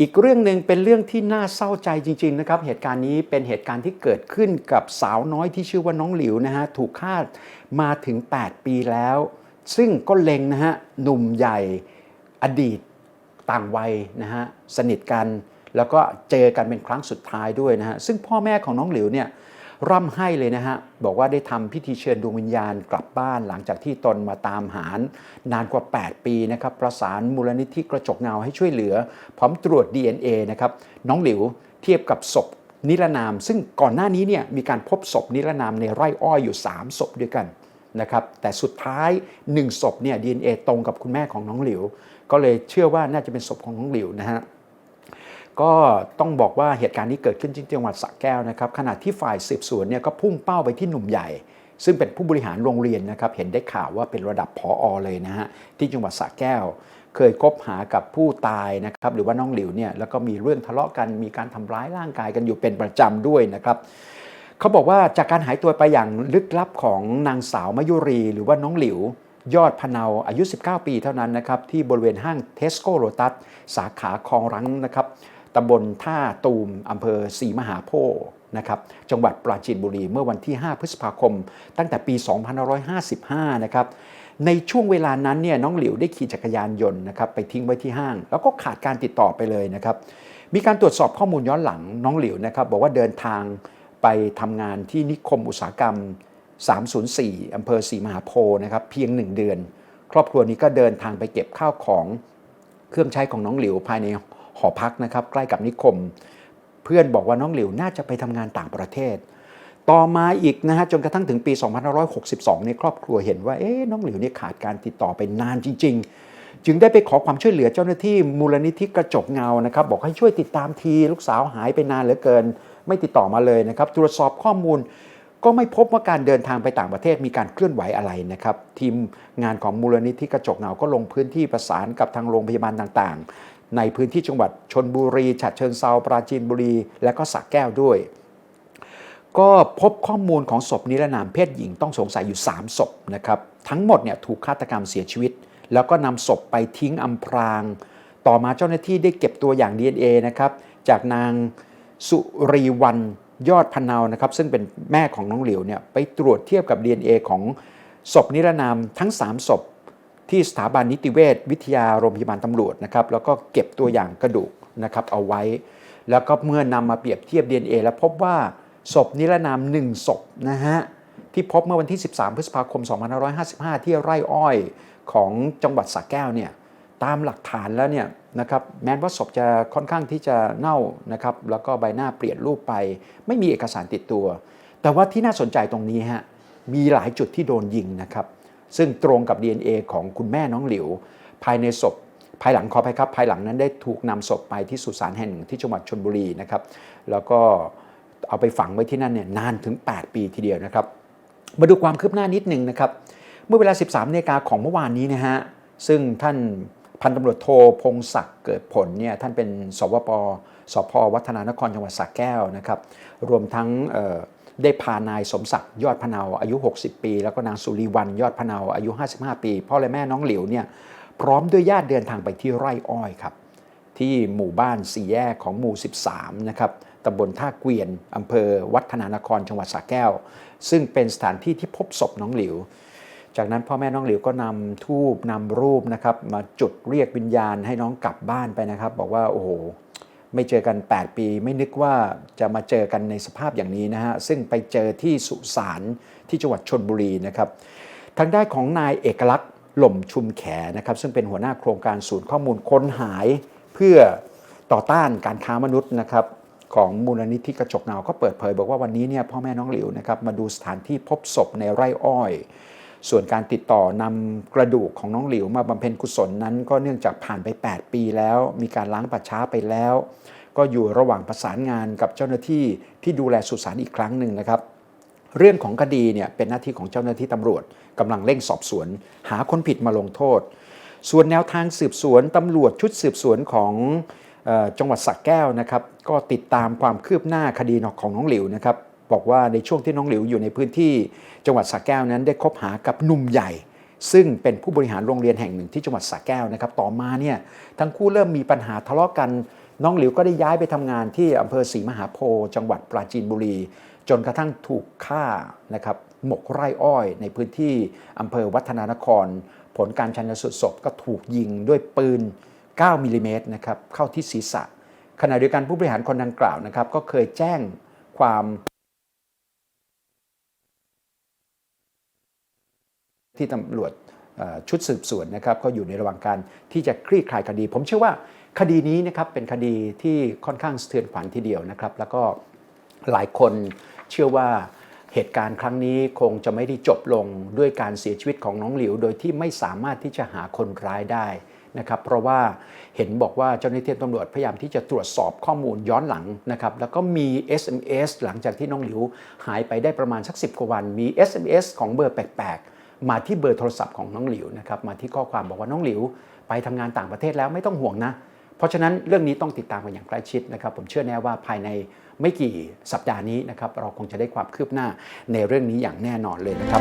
อีกเรื่องหนึ่งเป็นเรื่องที่น่าเศร้าใจจริงๆนะครับเหตุการณ์นี้เป็นเหตุการณ์ที่เกิดขึ้นกับสาวน้อยที่ชื่อว่าน้องหลิวนะฮะถูกฆ่ามาถึง 8 ปีแล้ว ซึ่งก็เล็งนะฮะหนุ่มใหญ่อดีตต่างวัยนะฮะสนิทกัน แล้วก็เจอกันเป็นครั้งสุดท้ายด้วยนะฮะซึ่งพ่อแม่ของน้องหลิวเนี่ย ร่ำให้เลยนะฮะ บอกว่าได้ทำพิธีเชิญดวงวิญญาณกลับบ้านหลังจากที่ตนมาตามหานานกว่า 8 ปีนะครับ ประสานมูลนิธิกระจกเงาให้ช่วยเหลือ พร้อมตรวจ DNA นะครับ น้องหลิวเทียบกับศพนิรนาม ซึ่งก่อนหน้านี้เนี่ยมีการพบศพนิรนามในไร่อ้อยอยู่ 3 ศพด้วยกันนะครับ แต่สุดท้าย 1 ศพเนี่ย DNA ตรงกับคุณแม่ของน้องหลิว ก็เลยเชื่อว่าน่าจะเป็นศพของน้องหลิวนะฮะ ก็ต้องบอกว่าเหตุการณ์นี้เกิดขึ้นที่จังหวัดสระแก้วนะครับขณะที่ฝ่ายสืบสวนเนี่ยก็พุ่งเป้าไปที่หนุ่มใหญ่ ซึ่งเป็นผู้บริหารโรงเรียนนะครับเห็นได้ข่าวว่าเป็นระดับผออเลยนะฮะที่จังหวัดสระแก้ว เคยคบหากับผู้ตายนะครับหรือว่าน้องหลิวเนี่ยแล้วก็มีเรื่องทะเลาะกันมีการทำร้ายร่างกายกันอยู่เป็นประจำด้วยนะครับเขาบอกว่าจากการหายตัวไปอย่างลึกลับของนางสาวมยุรีหรือว่าน้องหลิวยอดพเนาอายุ 19 ปีเท่านั้นนะครับที่บริเวณห้างเทสโก้โ t ตัสสาขาคลองรังนะครับ ตำบลท่าตูมอำเภอศรีมหาโพธิ์นะครับจังหวัดปราจีนบุรีเมื่อวันที่ 5 พฤษภาคม ตั้งแต่ปี 2555 นะครับในช่วงเวลานั้นเนี่ยน้องหลิวได้ขี่จักรยานยนต์นะครับไปทิ้งไว้ที่ห้าง แล้วก็ขาดการติดต่อไปเลยนะครับมีการตรวจสอบข้อมูลย้อนหลังน้องหลิวนะครับบอกว่าเดินทางไปทำงานที่นิคมอุตสาหกรรม 304อำเภอศรีมหาโพธิ์นะครับเพียง 1 เดือน ครอบครัวนี้ก็เดินทางไปเก็บข้าวของเครื่องใช้ของน้องหลิวภายใน หอพักนะครับใกล้กับนิคม เพื่อนบอกว่าน้องหลิวน่าจะไปทำงานต่างประเทศ ต่อมาอีกนะฮะจนกระทั่งถึงปี 2562ในครอบครัวเห็นว่าเอ๊ะน้องหลิวเนี่ยขาดการติดต่อไปนานจริง ๆ จึงได้ไปขอความช่วยเหลือเจ้าหน้าที่มูลนิธิกระจกเงานะครับบอกให้ช่วยติดตามทีลูกสาวหายไปนานเหลือเกิน ไม่ติดต่อมาเลยนะครับตรวจสอบข้อมูลก็ไม่พบว่าการเดินทางไปต่างประเทศมีการเคลื่อนไหวอะไรนะครับ ทีมงานของมูลนิธิกระจกเงาก็ลงพื้นที่ประสานกับทางโรงพยาบาลต่าง ในพื้นที่จังหวัดชนบุรีฉะเชิงเซาปราจีนบุรี และก็สระแก้วด้วย ก็พบข้อมูลของศพนิรนามเพศหญิงต้องสงสัยอยู่ 3 ศพนะครับทั้งหมดเนี่ยถูกฆาตกรรมเสียชีวิต แล้วก็นำศพไปทิ้งอำพราง ต่อมาเจ้าหน้าที่ได้เก็บตัวอย่าง DNA นะครับจากนางสุรีวันยอดพะเนานะครับซึ่งเป็นแม่ของน้องเหลิวเนี่ยไปตรวจเทียบกับ DNA ของศพนิรนามทั้ง 3 ศพ ที่สถาบันนิติเวชวิทยาโรงพยาบาลตำรวจนะครับแล้วก็เก็บตัวอย่างกระดูกนะครับเอาไว้ แล้วก็เมื่อนำมาเปรียบเทียบ DNA แล้วพบว่าศพนิรนาม1ศพนะฮะที่พบเมื่อวันที่ 13 พฤษภาคม 2555 ที่ไร่อ้อยของจังหวัดสระแก้วเนี่ยตามหลักฐานแล้วเนี่ยนะครับแม้ว่าศพจะค่อนข้างที่จะเน่านะครับแล้วก็ใบหน้าเปลี่ยนรูปไป ไม่มีเอกสารติดตัว แต่ว่าที่น่าสนใจตรงนี้ฮะมีหลายจุดที่โดนยิงนะครับ ซึ่งตรงกับ DNA ของคุณแม่น้องหลิว ภายในศพ ภายหลังขอไปครับ ภายหลังนั้นได้ถูกนำศพไปที่สุสานแห่งหนึ่งที่จังหวัดชนบุรีนะครับ แล้วก็เอาไปฝังไว้ที่นั่นเนี่ยนานถึง 8 ปีทีเดียวนะครับ มาดูความคืบหน้านิดหนึ่งนะครับ เมื่อเวลา 13นาฬิกาของเมื่อวานนี้นะฮะ ซึ่งท่านพันตำรวจโทพงศักดิ์เกิดผลเนี่ยท่านเป็นสวปสพวัฒนานครจังหวัดสระแก้วนะครับ รวมทั้ง ได้พานายสมศักดิ์ยอดพนาอายุ 60 ปี แล้วก็นางสุรีวันยอดพนาอายุ 55 ปี พ่อและแม่น้องหลิวเนี่ยพร้อมด้วยญาติเดินทางไปที่ไร่อ้อยครับ ที่หมู่บ้านสี่แยกของหมู่ 13 นะครับตำบลท่าเกวียนอำเภอวัฒนานครจังหวัดสระแก้ว ซึ่งเป็นสถานที่ที่พบศพน้องหลิว จากนั้นพ่อแม่น้องหลิวก็นำทูบนำรูปนะครับมาจุดเรียกวิญญาณให้น้องกลับบ้านไปนะครับ บอกว่าโอ้โห ไม่เจอกัน 8 ปี ไม่นึกว่าจะมาเจอกันในสภาพอย่างนี้นะฮะ ซึ่งไปเจอที่สุสานที่จังหวัดชนบุรีนะครับ ทางด้านของนายเอกลักษณ์หล่มชุมแขนะครับ ซึ่งเป็นหัวหน้าโครงการศูนย์ข้อมูลค้นหายเพื่อต่อต้านการค้ามนุษย์นะครับของมูลนิธิกระจกเงาก็เปิดเผย บอกว่าวันนี้เนี่ยพ่อแม่น้องหลิวนะครับมาดูสถานที่พบศพในไร่อ้อย ส่วนการติดต่อนำกระดูกของน้องหลิวมาบำเพ็ญกุศลนั้น ก็เนื่องจากผ่านไป 8 ปีแล้ว มีการล้างป่าช้าไปแล้ว ก็อยู่ระหว่างประสานงานกับเจ้าหน้าที่ที่ดูแลสุสานอีกครั้งหนึ่งนะครับเรื่องของคดีเนี่ยเป็นหน้าที่ของเจ้าหน้าที่ตำรวจกำลังเร่งสอบสวน หาคนผิดมาลงโทษ ส่วนแนวทางสืบสวนตำรวจชุดสืบสวนของจังหวัดสระแก้วนะครับ ก็ติดตามความคืบหน้าคดีของน้องหลิวนะครับ บอกว่าในช่วงที่น้องหลิวอยู่ในพื้นที่จังหวัดสระแก้วนั้นได้คบหากับหนุ่มใหญ่ ซึ่งเป็นผู้บริหารโรงเรียนแห่งหนึ่งที่จังหวัดสระแก้วนะครับต่อมาเนี่ยทั้งคู่เริ่มมีปัญหาทะเลาะกัน น้องหลิวก็ได้ย้ายไปทำงานที่อำเภอศรีมหาโพธิ์จังหวัดปราจีนบุรี จนกระทั่งถูกฆ่านะครับหมกไร่อ้อย ในพื้นที่อำเภอวัฒนานคร ผลการชันสูตรศพก็ถูกยิงด้วยปืน 9มิลลิเมตรนะครับเข้าที่ศีรษะขณะเดียวกันผู้บริหารคนดังกล่าวนะครับก็เคยแจ้งความ ที่ตำรวจชุดสืบสวนนะครับก็อยู่ในระหว่างการที่จะคลี่คลายคดี ผมเชื่อว่าคดีนี้นะครับเป็นคดีที่ค่อนข้างสะเทือนขวัญทีเดียวนะครับ แล้วก็หลายคนเชื่อว่าเหตุการณ์ครั้งนี้คงจะไม่ได้จบลงด้วยการเสียชีวิตของน้องหลิว โดยที่ไม่สามารถที่จะหาคนร้ายได้นะครับ เพราะว่าเห็นบอกว่าเจ้าหน้าที่ตำรวจพยายามที่จะตรวจสอบข้อมูลย้อนหลังนะครับ แล้วก็มี SMS หลังจากที่น้องหลิวหายไปได้ประมาณสัก 10 กว่าวัน มี SMS ของเบอร์แปลกๆ มาที่เบอร์โทรศัพท์ของน้องหลิวนะครับมาที่ข้อความบอกว่าน้องหลิว ไปทำงานต่างประเทศแล้วไม่ต้องห่วงนะ เพราะฉะนั้นเรื่องนี้ต้องติดตามกันอย่างใกล้ชิดนะครับ ผมเชื่อแน่ว่าภายในไม่กี่สัปดาห์นี้นะครับเราคงจะได้ความคืบหน้าในเรื่องนี้อย่างแน่นอนเลยนะครับ